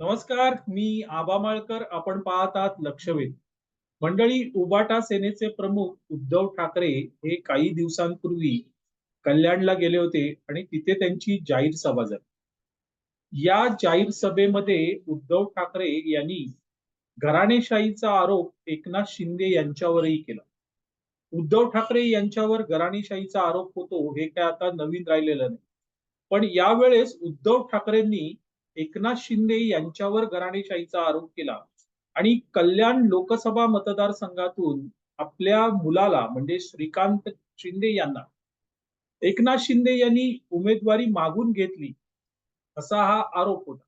नमस्कार मी आबा माळकर. आपण पाहत आहात लक्षवेध. मंडळी उबाटा सेनेचे प्रमुख उद्धव ठाकरे हे काही दिवसांपूर्वी कल्याणला गेले होते आणि तिथे त्यांची जाहीर सभा झाली. या जाहीर सभेमध्ये उद्धव ठाकरे यांनी घराणेशाहीचा आरोप एकनाथ शिंदे यांच्यावरही केला. उद्धव ठाकरे यांच्यावर घराणेशाहीचा आरोप होतो हे काय आता नवीन राहिलेलं नाही. पण यावेळेस उद्धव ठाकरेंनी एकनाथ शिंदे यांच्यावर घराणेशाहीचा आरोप केला. आणि कल्याण लोकसभा मतदारसंघातून आपल्या मुलाला म्हणजे श्रीकांत शिंदे यांना एकनाथ शिंदे यांनी उमेदवारी मागून घेतली असा हा आरोप होता.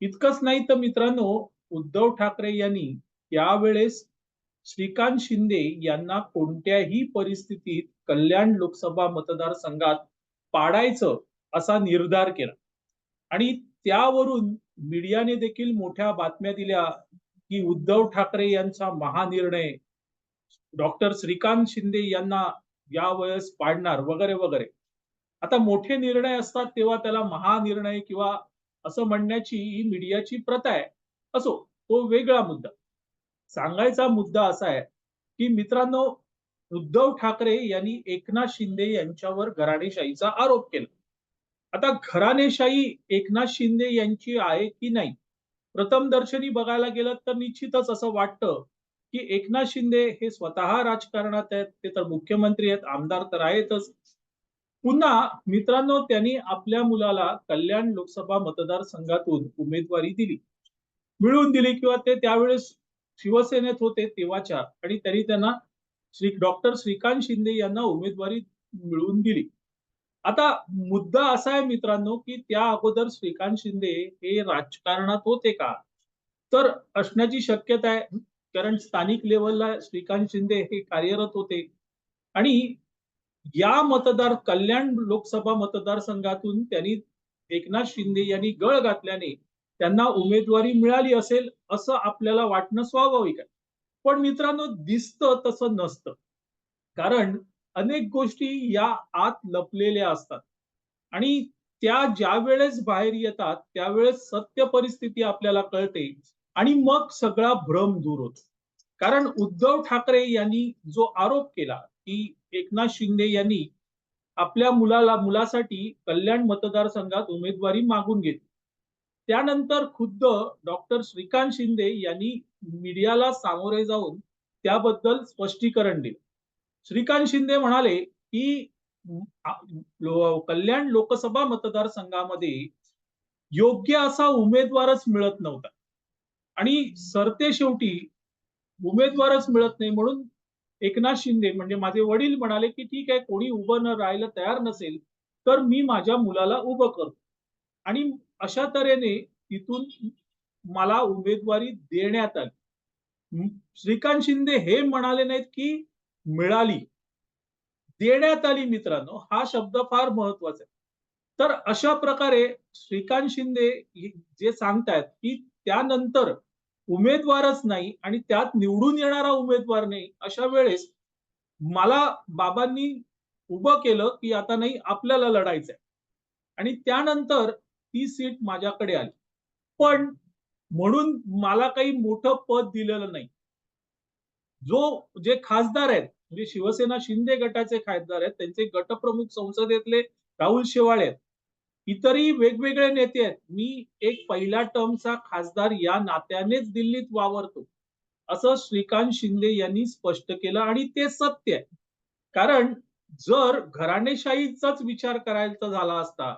इतकंच नाही तर मित्रांनो उद्धव ठाकरे यांनी यावेळेस श्रीकांत शिंदे यांना कोणत्याही परिस्थितीत कल्याण लोकसभा मतदारसंघात पाडायचं असा निर्धार केला. आणि त्यावरून मीडियाने देखील मोठ्या बातम्या दिल्या की उद्धव ठाकरे यांचा महानिर्णय डॉक्टर श्रीकांत शिंदे यांना या वयस पाडणार वगैरे वगैरे. आता मोठे निर्णय असतात तेव्हा त्याला महानिर्णय किंवा असं म्हणण्याची ही मीडियाची प्रथा आहे. असो तो वेगळा मुद्दा. सांगायचा मुद्दा असा आहे की मित्रांनो उद्धव ठाकरे यांनी एकनाथ शिंदे यांच्यावर घराणेशाहीचा आरोप केला. आता घराणेशाही एकनाथ शिंदे यांची आहे की नाही? प्रथम दर्शनी बघायला गेलं तर निश्चितच असं वाटतं की एकनाथ शिंदे हे स्वतः राजकारणात आहेत ते तर मुख्यमंत्री आहेत आमदार तर आहेतच. पुन्हा मित्रांनो त्यांनी आपल्या मुलाला कल्याण लोकसभा मतदारसंघातून उमेदवारी दिली. मिळवून दिली किंवा ते त्यावेळेस शिवसेनेत होते तेव्हाच्या. आणि त्यांनी त्यांना श्री डॉक्टर श्रीकांत शिंदे यांना उमेदवारी मिळवून दिली. आता मुद्दा असा आहे मित्रांनो की त्या अगोदर श्रीकांत शिंदे हे राजकारणात होते का? तर असण्याची शक्यता आहे कारण स्थानिक लेवलला श्रीकांत शिंदे हे कार्यरत होते. आणि या मतदार कल्याण लोकसभा मतदारसंघातून त्यांनी एकनाथ शिंदे यांनी गळ घातल्याने त्यांना उमेदवारी मिळाली असेल असं आपल्याला वाटणं स्वाभाविक आहे. पण मित्रांनो दिसतं तसं नसतं. कारण अनेक गोष्टी या आत लपलेल्या असतात. आणि त्या ज्या वेळेस बाहेर येतात त्यावेळेस सत्य परिस्थिती आपल्याला कळते आणि मग सगळा भ्रम दूर होतो. कारण उद्धव ठाकरे यांनी जो आरोप केला की एकनाथ शिंदे यांनी आपल्या मुलाला मुलासाठी कल्याण मतदारसंघात उमेदवारी मागून घेतली. त्यानंतर खुद्द डॉक्टर श्रीकांत शिंदे यांनी मीडियाला सामोरे जाऊन त्याबद्दल स्पष्टीकरण दिलं. श्रीकांत शिंदे म्हणाले की कल्याण लोकसभा मतदारसंघामध्ये योग्य असा उमेदवारच मिळत नव्हता. आणि सरते शेवटी उमेदवारच मिळत नाही म्हणून एकनाथ शिंदे म्हणजे माझे वडील म्हणाले की ठीक आहे कोणी उभं न राहायला तयार नसेल तर मी माझ्या मुलाला उभं करतो. आणि अशा तऱ्हेने तिथून मला उमेदवारी देण्यात आली. श्रीकांत शिंदे हे म्हणाले नाहीत की मिळाली. देण्यात आली मित्रांनो हा शब्द फार महत्त्वाचा आहे. तर अशा प्रकारे श्रीकांत शिंदे जे सांगतायत की त्यानंतर उमेदवारच नाही आणि त्यात निवडून येणारा उमेदवार नाही अशा वेळेस मला बाबांनी उभं केलं की आता नाही आपल्याला लढायचंय. आणि त्यानंतर ती सीट माझ्याकडे आली. पण म्हणून मला काही मोठं पद दिलेलं नाही. जो जे खासदार आहेत म्हणजे शिवसेना शिंदे गटाचे खासदार आहेत त्यांचे गटप्रमुख संसदेतले राहुल शेवाळे आहेत. इतरही वेगवेगळे नेते आहेत. मी एक पहिल्या टर्मचा खासदार या नात्यानेच दिल्लीत वावरतो. असं श्रीकांत शिंदे यांनी स्पष्ट केलं आणि ते सत्य आहे. कारण जर घराणेशाहीचाच विचार करायचा झाला असता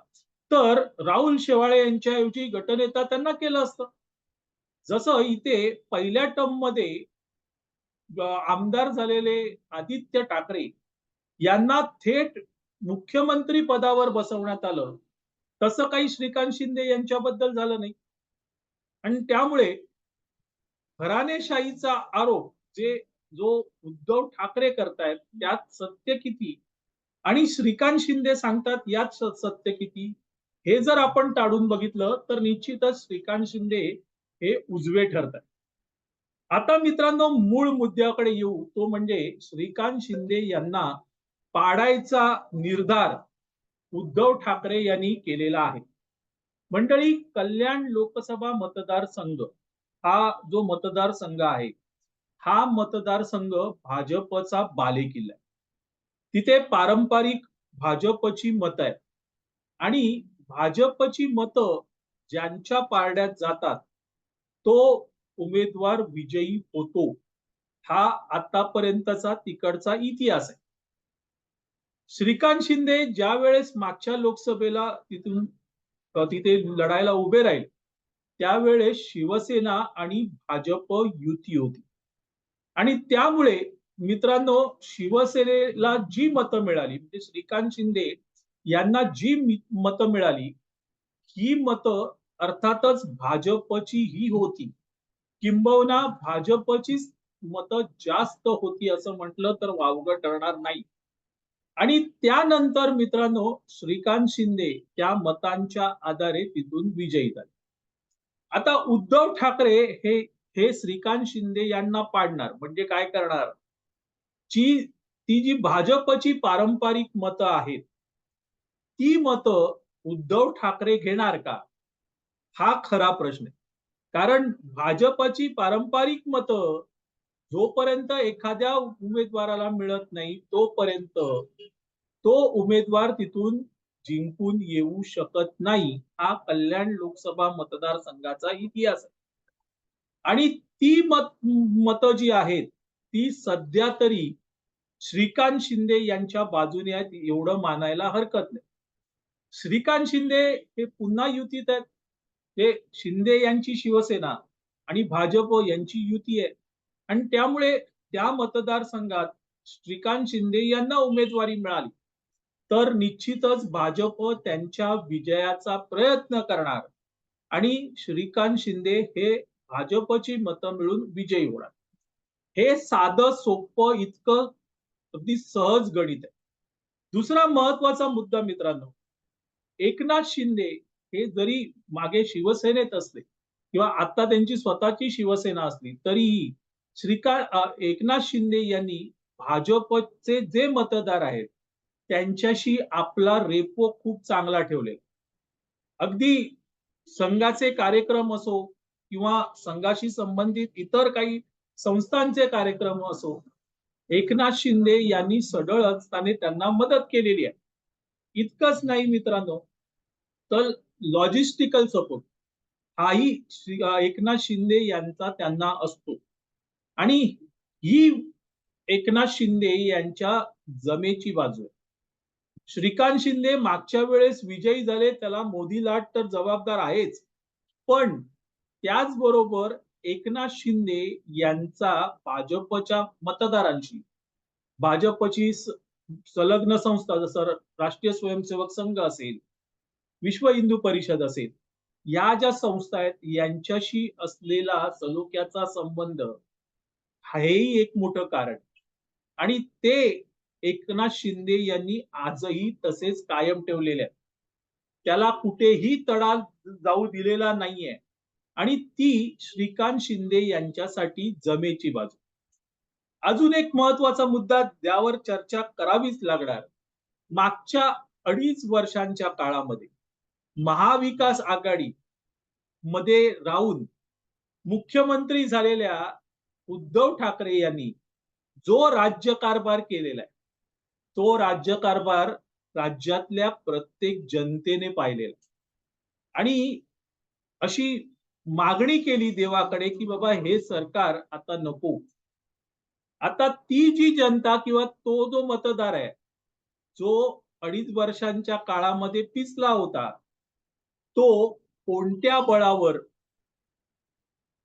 तर राहुल शेवाळे यांच्याऐवजी गटनेता त्यांना केलं असतं. जसं इथे पहिल्या टर्ममध्ये आमदार झालेले आदित्य ठाकरे यांना थेट मुख्यमंत्री पदावर बसवण्यात आलं. तसं काही श्रीकांत शिंदे यांच्याबद्दल झालं नाही. आणि त्यामुळे घराणेशाहीचा आरोप जे जो उद्धव ठाकरे करतायत त्यात सत्य किती? आणि श्रीकांत शिंदे सांगतात यात सत्य किती? हे जर आपण टाळून बघितलं तर निश्चितच श्रीकांत शिंदे हे उजवे ठरतात. आता मित्रांनो मूळ मुद्द्याकडे येऊ. तो म्हणजे श्रीकांत शिंदे यांना पाडायचा निर्धार उद्धव ठाकरे यांनी केलेला आहे. मंडळी कल्याण लोकसभा मतदारसंघ हा जो मतदारसंघ आहे हा मतदारसंघ भाजपचा बालेकिल्ला तिथे पारंपरिक भाजपची मत आहेत. आणि भाजपची मतं ज्यांच्या पारड्यात जातात तो उमेदवार विजयी होतो हा आतापर्यंतचा तिकडचा इतिहास आहे. श्रीकांत शिंदे ज्या वेळेस मागच्या लोकसभेला तिथून तिथे लढायला उभे राहील त्यावेळेस शिवसेना आणि भाजप युती होती. आणि त्यामुळे मित्रांनो शिवसेनेला जी मतं मिळाली म्हणजे श्रीकांत शिंदे यांना जी मतं मिळाली ही मतं अर्थातच भाजपची ही होती. किंबहुना भाजपचीच मतं जास्त होती असं म्हटलं तर वावगं ठरणार नाही. आणि त्यानंतर मित्रांनो श्रीकांत शिंदे त्या मतांच्या आधारे तिथून विजयी झाले. आता उद्धव ठाकरे हे हे श्रीकांत शिंदे यांना पाडणार म्हणजे काय करणार? जी ती जी भाजपची पारंपरिक मतं आहेत ती मतं उद्धव ठाकरे घेणार का? हा खरा प्रश्न आहे. कारण भाजपची पारंपरिक मतं जोपर्यंत एखाद्या उमेदवाराला मिळत नाही तोपर्यंत तो उमेदवार तिथून जिंकून येऊ शकत नाही. हा कल्याण लोकसभा मतदारसंघाचा इतिहास आहे. आणि ती मत मतं जी आहेत ती सध्या तरी श्रीकांत शिंदे यांच्या बाजूने आहेत एवढं मानायला हरकत नाही. श्रीकांत शिंदे हे पुन्हा युतीत आहेत. हे शिंदे यांची शिवसेना आणि भाजप यांची युती आहे. आणि त्यामुळे त्या मतदारसंघात श्रीकांत शिंदे यांना उमेदवारी मिळाली. तर निश्चितच भाजप त्यांच्या विजयाचा प्रयत्न करणार. आणि श्रीकांत शिंदे हे भाजपची मतं मिळून विजयी होणार. हे साधं सोपं इतकं अगदी सहज गणित आहे. दुसरा महत्त्वाचा मुद्दा मित्रांनो एकनाथ शिंदे हे जरी मागे शिवसेनेत असले किंवा आता त्यांची स्वतःची शिवसेना असली तरीही श्रीकांत एकनाथ शिंदे यांनी भाजपचे जे मतदार आहेत त्यांच्याशी आपला रेपो खूप चांगला ठेवले अगदी संघाचे कार्यक्रम असो किंवा संघाशी संबंधित इतर काही संस्थांचे कार्यक्रम असो एकनाथ शिंदे यांनी सडळ असताना त्यांना मदत केलेली आहे. इतकंच नाही मित्रांनो तर लॉजिस्टिकल सपोर्ट हाही एकनाथ शिंदे यांचा त्यांना असतो. आणि ही एकनाथ शिंदे यांच्या जमेची बाजू आहे. श्रीकांत शिंदे मागच्या वेळेस विजयी झाले त्याला मोदी लाट तर जबाबदार आहेच. पण त्याचबरोबर एकनाथ शिंदे यांचा भाजपच्या मतदारांशी भाजपची संलग्न संस्था जसं राष्ट्रीय स्वयंसेवक संघ असेल विश्व हिंदू परिषद असेल या ज्या संस्था आहेत यांच्याशी असलेला सलोख्याचा संबंध हेही एक मोठं कारण. आणि ते एकनाथ शिंदे यांनी आजही तसेच कायम ठेवलेले आहेत. त्याला कुठेही तडा जाऊ दिलेला नाहीये. आणि ती श्रीकांत शिंदे यांच्यासाठी जमेची बाजू. अजून एक महत्त्वाचा मुद्दा ज्यावर चर्चा करावीच लागणार मागच्या अडीच वर्षांच्या काळामध्ये. महाविकास आघाडी मध्ये राहून मुख्यमंत्री झालेल्या उद्धव ठाकरे यांनी जो राज्यकारभार केलेला आहे तो राज्यकारभार राज्यातल्या प्रत्येक जनतेने पाहिलेला आणि अशी मागणी केली देवाकडे की बाबा हे सरकार आता नको. आता ती जी जनता किंवा तो जो मतदार आहे जो अडीच वर्षांच्या काळामध्ये पिचला होता तो कोणत्या बळावर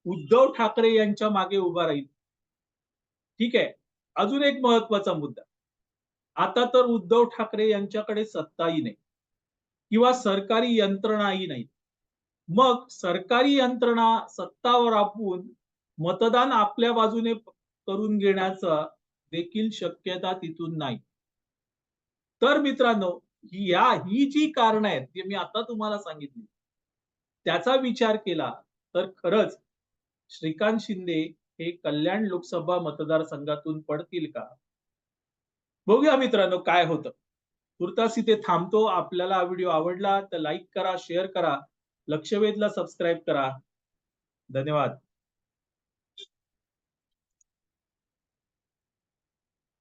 उद्धव ठाकरे यांच्या मागे उभा राहील? ठीक आहे. अजून एक महत्त्वाचा मुद्दा. आता तर उद्धव ठाकरे यांच्याकडे सत्ताही नाही. किंवा सरकारी यंत्रणाही नाही. मग सरकारी यंत्रणा सत्तावर आपण मतदान आपल्या बाजूने करून घेण्याचा देखील शक्यता तिथून नाही. तर मित्रांनो ही या ही जी कारण आहेत जे मी आता तुम्हाला सांगितली त्याचा विचार केला तर खरंच श्रीकांत शिंदे हे कल्याण लोकसभा मतदारसंघातून पडतील का? बघूया मित्रांनो काय होतं. तुर्तास इथे थांबतो. आपल्याला हा व्हिडिओ आवडला तर लाईक करा शेअर करा लक्षवेधला सबस्क्राईब करा. धन्यवाद.